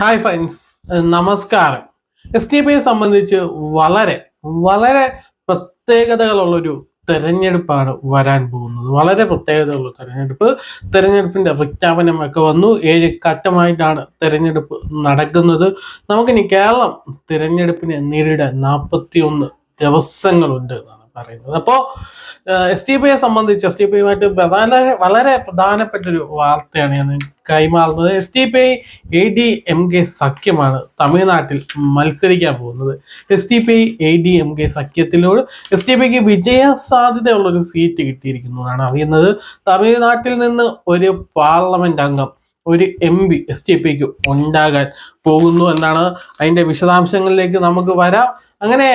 Hi friends നമസ്കാരം. S T പിയെ സംബന്ധിച്ച് വളരെ വളരെ പ്രത്യേകതകളുള്ളൊരു തെരഞ്ഞെടുപ്പാണ് വരാൻ പോകുന്നത്. വളരെ പ്രത്യേകതയുള്ള തെരഞ്ഞെടുപ്പ്. തെരഞ്ഞെടുപ്പിന്റെ പ്രഖ്യാപനമൊക്കെ വന്നു. ഏഴ് ഘട്ടമായിട്ടാണ് തെരഞ്ഞെടുപ്പ് നടക്കുന്നത്. നമുക്കിനി കേരളം തിരഞ്ഞെടുപ്പിനെ നേരിടാൻ നാൽപ്പത്തി ഒന്ന് ദിവസങ്ങളുണ്ട് എന്നാണ് പറയുന്നത്. അപ്പോൾ എസ് ടി പിയെ സംബന്ധിച്ച് എസ് ടി പിയുമായിട്ട് പ്രധാന വളരെ പ്രധാനപ്പെട്ട ഒരു വാർത്തയാണ് ഞാൻ കൈമാറുന്നത്. S T P A D M K സഖ്യമാണ് തമിഴ്നാട്ടിൽ മത്സരിക്കാൻ പോകുന്നത്. S T P A D M K സഖ്യത്തിലൂടെ S T പിക്ക് വിജയ സാധ്യതയുള്ളൊരു സീറ്റ് കിട്ടിയിരിക്കുന്നു എന്നാണ് അറിയുന്നത്. തമിഴ്നാട്ടിൽ നിന്ന് ഒരു പാർലമെന്റ് അംഗം ഒരു എം പി എസ് ടി പിക്ക് ഉണ്ടാകാൻ പോകുന്നു എന്നാണ്. അതിന്റെ വിശദാംശങ്ങളിലേക്ക് നമുക്ക് വരാം. അങ്ങനെ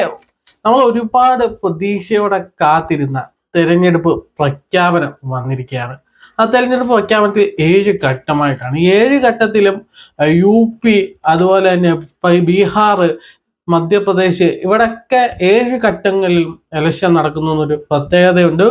നമ്മൾ ഒരുപാട് പ്രതീക്ഷയോടെ കാത്തിരുന്ന തെരഞ്ഞെടുപ്പ് പ്രഖ്യാപനം വന്നിരിക്കുകയാണ്. ആ തെരഞ്ഞെടുപ്പ് പ്രഖ്യാപനത്തിൽ ഏഴ് ഘട്ടമായിട്ടാണ്. ഏഴ് ഘട്ടത്തിലും യു പി അതുപോലെ തന്നെ ബീഹാർ മധ്യപ്രദേശ് ഇവിടൊക്കെ ഏഴ് ഘട്ടങ്ങളിലും ഇലക്ഷൻ നടക്കുന്നു എന്നൊരു പ്രത്യേകതയുണ്ട്.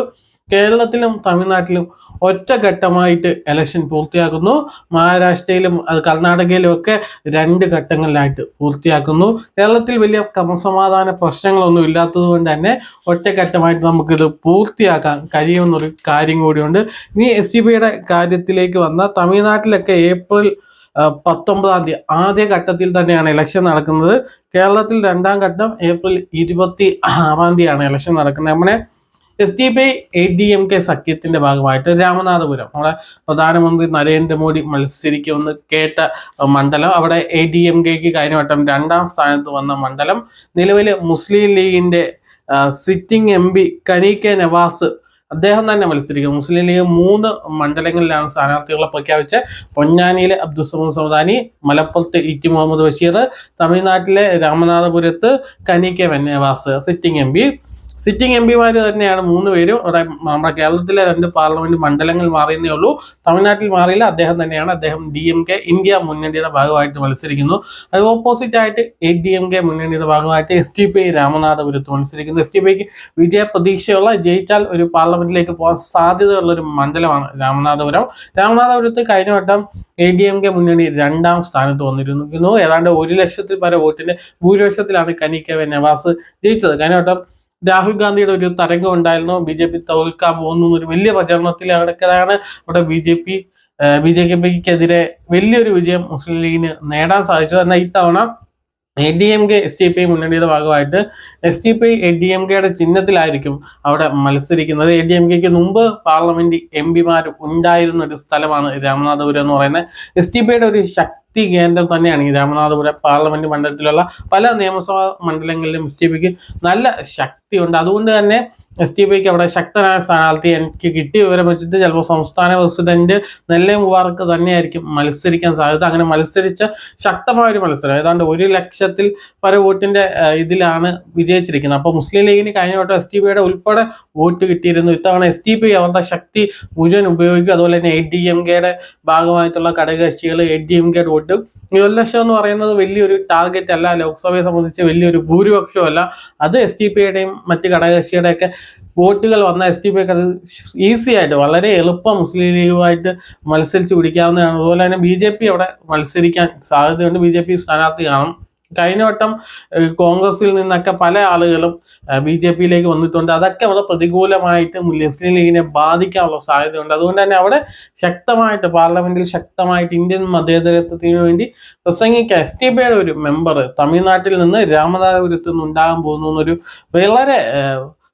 കേരളത്തിലും തമിഴ്നാട്ടിലും ഒറ്റഘട്ടമായിട്ട് ഇലക്ഷൻ പൂർത്തിയാക്കുന്നു. മഹാരാഷ്ട്രയിലും അത് കർണാടകയിലും ഒക്കെ രണ്ട് ഘട്ടങ്ങളിലായിട്ട് പൂർത്തിയാക്കുന്നു. കേരളത്തിൽ വലിയ ക്രമസമാധാന പ്രശ്നങ്ങളൊന്നും ഇല്ലാത്തത് കൊണ്ട് തന്നെ ഒറ്റഘട്ടമായിട്ട് നമുക്കിത് പൂർത്തിയാക്കാൻ കഴിയുമെന്നൊരു കാര്യം കൂടിയുണ്ട്. ഇനി എസ് ടി പിയുടെ കാര്യത്തിലേക്ക് വന്ന തമിഴ്നാട്ടിലൊക്കെ ഏപ്രിൽ പത്തൊമ്പതാം തീയതി ആദ്യ ഘട്ടത്തിൽ തന്നെയാണ് ഇലക്ഷൻ നടക്കുന്നത്. കേരളത്തിൽ രണ്ടാം ഘട്ടം ഏപ്രിൽ ഇരുപത്തി ആറാം തീയതിയാണ് ഇലക്ഷൻ നടക്കുന്നത്. നമ്മുടെ S D P A D M K സഖ്യത്തിന്റെ ഭാഗമായിട്ട് രാമനാഥപുരം. നമ്മുടെ പ്രധാനമന്ത്രി നരേന്ദ്രമോദി മത്സരിക്കുമെന്ന് കേട്ട മണ്ഡലം. അവിടെ എ ഡി എം കെക്ക് കഴിഞ്ഞ വട്ടം രണ്ടാം സ്ഥാനത്ത് വന്ന മണ്ഡലം. നിലവിൽ മുസ്ലിം ലീഗിന്റെ സിറ്റിംഗ് എം പി കനീക്കെ നവാസ് അദ്ദേഹം തന്നെ മത്സരിക്കും മുസ്ലിം ലീഗ് മൂന്ന് മണ്ഡലങ്ങളിലാണ് സ്ഥാനാർത്ഥികളെ പ്രഖ്യാപിച്ച് പൊന്നാനിയിലെ അബ്ദുസമൂദ് സൗദാനി മലപ്പുറത്ത് ഇ ടി മുഹമ്മദ് ബഷീർ തമിഴ്നാട്ടിലെ രാമനാഥപുരത്ത് കനീക്കെ വെന്നവാസ് sitting M P. Sitting M പിമാർ തന്നെയാണ് മൂന്ന് പേരും. നമ്മുടെ കേരളത്തിലെ രണ്ട് പാർലമെന്റ് മണ്ഡലങ്ങൾ മാറിയെന്നേ ഉള്ളൂ. തമിഴ്നാട്ടിൽ മാറിയില്ല. അദ്ദേഹം തന്നെയാണ്. അദ്ദേഹം ഡി എം കെ ഇന്ത്യ മുന്നണിയുടെ ഭാഗമായിട്ട് മത്സരിക്കുന്നു. അത് ഓപ്പോസിറ്റ് ആയിട്ട് എ ഡി എം കെ മുന്നണിയുടെ ഭാഗമായിട്ട് എസ് ടി പി രാമനാഥപുരത്ത് മത്സരിക്കുന്നു. എസ് ടി പിക്ക് വിജയ പ്രതീക്ഷയുള്ള ജയിച്ചാൽ ഒരു പാർലമെന്റിലേക്ക് പോകാൻ സാധ്യതയുള്ള ഒരു മണ്ഡലമാണ് രാമനാഥപുരം രാമനാഥപുരത്ത് കഴിഞ്ഞ വട്ടം എ ഡി എം കെ മുന്നണി രണ്ടാം സ്ഥാനത്ത് വന്നിരുന്നു. ഏതാണ്ട് ഒരു ലക്ഷത്തിൽ പര വോട്ടിന്റെ ഭൂരിപക്ഷത്തിലാണ് കനിക്കവ നവാസ് ജയിച്ചത്. കഴിഞ്ഞ വട്ടം രാഹുൽ ഗാന്ധിയുടെ ഒരു തരംഗം ഉണ്ടായിരുന്നു. ബി ജെ പി തോൽക്കാൻ പോകുന്നു എന്നൊരു വലിയ പ്രചരണത്തിൽ അവിടെയൊക്കെയാണ് അവിടെ B J P B J പിക്കെതിരെ വലിയൊരു വിജയം മുസ്ലിം ലീഗിന് നേടാൻ സാധിച്ചത്. എന്നാൽ ഇത്തവണ A D M K S T P മുന്നണിയുടെ ഭാഗമായിട്ട് S T P A D M കെയുടെ ചിഹ്നത്തിലായിരിക്കും അവിടെ മത്സരിക്കുന്നത്. എ ഡി എം കെക്ക് മുമ്പ് പാർലമെന്റ് എം പിമാർ ഉണ്ടായിരുന്ന ഒരു സ്ഥലമാണ് രാമനാഥപുരം എന്ന് പറയുന്നത്. എസ് ടി പിയുടെ ഒരു ശക്തി കേന്ദ്രം തന്നെയാണ് ഈ രാമനാഥപുരം പാർലമെന്റ് മണ്ഡലത്തിലുള്ള പല നിയമസഭാ മണ്ഡലങ്ങളിലും എസ് ടി പിക്ക് നല്ല ശക്തിയുണ്ട്. അതുകൊണ്ട് തന്നെ എസ് ടി പിക്ക് അവിടെ ശക്തനായ സ്ഥാനാർത്ഥി എനിക്ക് കിട്ടിയ വിവരം വെച്ചിട്ട് ചിലപ്പോൾ സംസ്ഥാന പ്രസിഡന്റ് നെല്ലെ മുബാർക്ക് തന്നെയായിരിക്കും മത്സരിക്കാൻ സാധ്യത. അങ്ങനെ മത്സരിച്ച ശക്തമായ ഒരു മത്സരം. ഏതാണ്ട് ഒരു ലക്ഷത്തിൽ പല വോട്ടിന്റെ ഇതിലാണ് വിജയിച്ചിരിക്കുന്നത്. അപ്പോൾ മുസ്ലിം ലീഗിന് കഴിഞ്ഞ വട്ടം എസ് ടി പിയുടെ ഉൾപ്പെടെ വോട്ട് കിട്ടിയിരുന്നു. ഇത്തവണ എസ് ടി പി അവരുടെ ശക്തി മുഴുവൻ ഉപയോഗിക്കും. അതുപോലെ തന്നെ എ ഡി എം കെയുടെ ഭാഗമായിട്ടുള്ള ഘടകകക്ഷികൾ എ ഡി എം കെയുടെ വോട്ട് ഒരു ലക്ഷം എന്ന് പറയുന്നത് വലിയൊരു ടാർഗറ്റ് അല്ല ലോക്സഭയെ സംബന്ധിച്ച് വലിയൊരു ഭൂരിപക്ഷമല്ല അത് എസ് ടി പിയുടെയും മറ്റ് ഘടകകക്ഷിയുടെയൊക്കെ വോട്ടുകൾ വന്ന എസ് ടി പിക്ക് അത് ഈസി ആയിട്ട് വളരെ എളുപ്പം മുസ്ലിം ലീഗുമായിട്ട് മത്സരിച്ച് പിടിക്കാവുന്നതാണ്. അതുപോലെ തന്നെ ബി ജെ പി അവിടെ മത്സരിക്കാൻ സാധ്യതയുണ്ട്. ബി ജെ പി സ്ഥാനാർത്ഥി കാണും കഴിഞ്ഞ വട്ടം കോൺഗ്രസിൽ നിന്നൊക്കെ പല ആളുകളും ബി ജെ പിയിലേക്ക് വന്നിട്ടുണ്ട്. അതൊക്കെ അവിടെ പ്രതികൂലമായിട്ട് മുസ്ലിം ലീഗിനെ ബാധിക്കാനുള്ള സാധ്യതയുണ്ട്. അതുകൊണ്ട് തന്നെ അവിടെ ശക്തമായിട്ട് പാർലമെന്റിൽ ശക്തമായിട്ട് ഇന്ത്യൻ മതേതരത്വത്തിന് വേണ്ടി പ്രസംഗിക്ക എസ് ടി പിയുടെ ഒരു മെമ്പർ തമിഴ്നാട്ടിൽ നിന്ന് രാമനാഥപുരത്ത് നിന്ന് ഉണ്ടാകാൻ പോകുന്നു എന്നൊരു വളരെ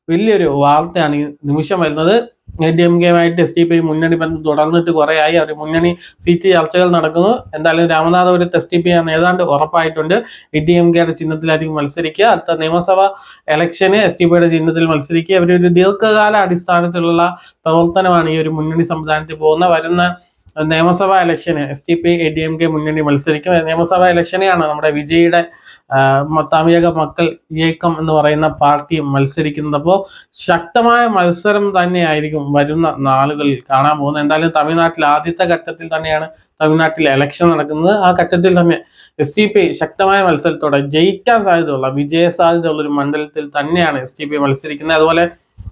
വലിയൊരു വാർത്തയാണ് ഈ നിമിഷം വരുന്നത്. എ ഡി എം കെയുമായിട്ട് എസ് ഡി പി മുന്നണി ബന്ധം തുടർന്നിട്ട് കുറേ ആയി. അവർ മുന്നണി സീറ്റ് ചർച്ചകൾ നടക്കുന്നു. എന്തായാലും രാമനാഥപുരത്ത് എസ് ഡി പി ആണ് ഏതാണ്ട് ഉറപ്പായിട്ടുണ്ട്. എ ഡി എം കെയുടെ ചിഹ്നത്തിലായിരിക്കും മത്സരിക്കുക. അടുത്ത നിയമസഭ ഇലക്ഷന് എസ് ഡി പിയുടെ ചിഹ്നത്തിൽ മത്സരിക്കുക. ഒരു ദീർഘകാല അടിസ്ഥാനത്തിലുള്ള പ്രവർത്തനമാണ് ഈ ഒരു മുന്നണി സംവിധാനത്തിൽ പോകുന്ന വരുന്ന നിയമസഭാ ഇലക്ഷന് S T P A D M K മുന്നണി മത്സരിക്കും. നിയമസഭാ ഇലക്ഷനെയാണ് നമ്മുടെ മ- തമിഴക മക്കൾ ഇയക്കം എന്ന് പറയുന്ന പാർട്ടി മത്സരിക്കുന്നത് അപ്പോൾ ശക്തമായ മത്സരം തന്നെയായിരിക്കും വരുന്ന നാളുകളിൽ കാണാൻ പോകുന്നത്. എന്തായാലും തമിഴ്നാട്ടിൽ ആദ്യത്തെ ഘട്ടത്തിൽ തന്നെയാണ് തമിഴ്നാട്ടിൽ ഇലക്ഷൻ നടക്കുന്നത്. ആ ഘട്ടത്തിൽ തന്നെ എസ് ടി പി ശക്തമായ മത്സരത്തോടെ ജയിക്കാൻ സാധ്യതയുള്ള വിജയ സാധ്യതയുള്ള ഒരു മണ്ഡലത്തിൽ തന്നെയാണ് എസ് ടി പി മത്സരിക്കുന്നത്. അതുപോലെ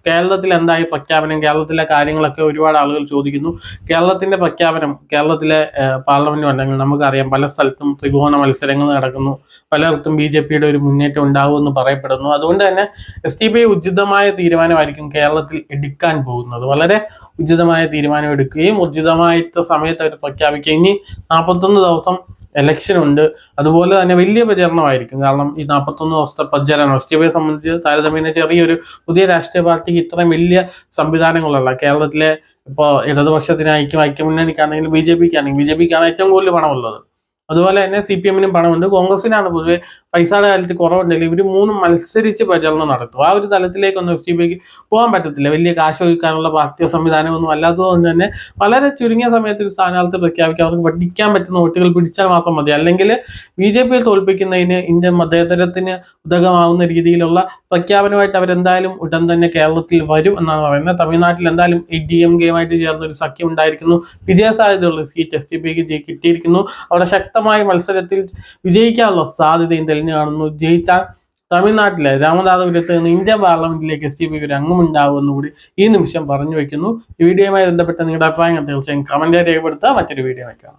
കേരളത്തിൽ എന്തായി പ്രഖ്യാപനം? കേരളത്തിലെ കാര്യങ്ങളൊക്കെ ഒരുപാട് ആളുകൾ ചോദിക്കുന്നു. കേരളത്തിന്റെ പ്രഖ്യാപനം കേരളത്തിലെ പാർലമെന്റ് മണ്ഡലങ്ങൾ നമുക്കറിയാം പല സ്ഥലത്തും ത്രികോണ മത്സരങ്ങൾ നടക്കുന്നു. പലയിടത്തും ബി ജെ പിയുടെ ഒരു മുന്നേറ്റം ഉണ്ടാവുമെന്ന് പറയപ്പെടുന്നു. അതുകൊണ്ട് തന്നെ എസ് ടി പി ഉചിതമായ തീരുമാനമായിരിക്കും കേരളത്തിൽ എടുക്കാൻ പോകുന്നത്. വളരെ ഉചിതമായ തീരുമാനം എടുക്കുകയും ഉചിതമായിട്ട് സമയത്ത് അവർ പ്രഖ്യാപിക്കുകയും ഇനി നാൽപ്പത്തൊന്ന് ദിവസം ഇലക്ഷൻ ഉണ്ട്. അതുപോലെ തന്നെ വലിയ പ്രചരണമായിരിക്കും. കാരണം ഈ നാൽപ്പത്തൊന്ന് ദിവസത്തെ പ്രചരണം എസ് ടി പിയെ സംബന്ധിച്ച് താരതമ്യേന ചെറിയൊരു പുതിയ രാഷ്ട്രീയ പാർട്ടിക്ക് ഇത്രയും വലിയ സംവിധാനങ്ങളുള്ള കേരളത്തിലെ ഇപ്പോൾ ഇടതുപക്ഷത്തിനായിരിക്കും ഐക്യമുന്നണിക്കാണെങ്കിലും ബി ജെ പിക്കാണെങ്കിൽ ബി ജെ പിക്കാണ് ഏറ്റവും കൂടുതൽ പണമുള്ളത്. അതുപോലെ തന്നെ സി പി എമ്മിനും പണമുണ്ട്. കോൺഗ്രസിനാണ് പൊതുവെ പൈസയുടെ കാര്യത്തിൽ കുറവുണ്ടെങ്കിൽ ഇവർ മൂന്നും മത്സരിച്ച് പ്രചരണം നടത്തും. ആ ഒരു തലത്തിലേക്കൊന്നും എസ് ടി പിക്ക് പോകാൻ പറ്റത്തില്ല. വലിയ കാശ് ഒഴുക്കാനുള്ള പാർട്ടി സംവിധാനമൊന്നും അല്ലാത്തതുകൊണ്ട് തന്നെ വളരെ ചുരുങ്ങിയ സമയത്ത് ഒരു സ്ഥാനാർത്ഥി പ്രഖ്യാപിക്കാൻ അവർക്ക് പഠിക്കാൻ പറ്റുന്ന വോട്ടുകൾ പിടിച്ചാൽ മാത്രം മതി. അല്ലെങ്കിൽ ബി ജെ പിയെ തോൽപ്പിക്കുന്നതിന് ഇന്ത്യൻ മതേതരത്തിന് ഉതകമാവുന്ന രീതിയിലുള്ള പ്രഖ്യാപനമായിട്ട് അവരെന്തായാലും ഉടൻ തന്നെ കേരളത്തിൽ വരും എന്നാണ് പറയുന്നത്. തമിഴ്നാട്ടിൽ എന്തായാലും ഡി എം കെയുമായിട്ട് ചേർന്ന ഒരു സഖ്യം ഉണ്ടായിരിക്കുന്നു. വിജയ സാധ്യതയുള്ള സീറ്റ് എസ് ടി പിക്ക് കിട്ടിയിരിക്കുന്നു. അവിടെ ശക്തമായ മത്സരത്തിൽ വിജയിക്കാനുള്ള സാധ്യതയും തെളിഞ്ഞു കാണുന്നു. ജയിച്ചാൽ തമിഴ്നാട്ടിലെ രാമനാഥപുരത്ത് നിന്ന് ഇന്ത്യ പാർലമെന്റിലേക്ക് എസ് ടി പിക്ക് ഒരു അംഗം ഉണ്ടാവുമെന്ന് കൂടി ഈ നിമിഷം പറഞ്ഞു വയ്ക്കുന്നു ഈ വീഡിയോയുമായി ബന്ധപ്പെട്ട നിങ്ങളുടെ അഭിപ്രായങ്ങൾ തീർച്ചയായും കമന്റ് രേഖപ്പെടുത്തുക. മറ്റൊരു വീഡിയോ വയ്ക്കാം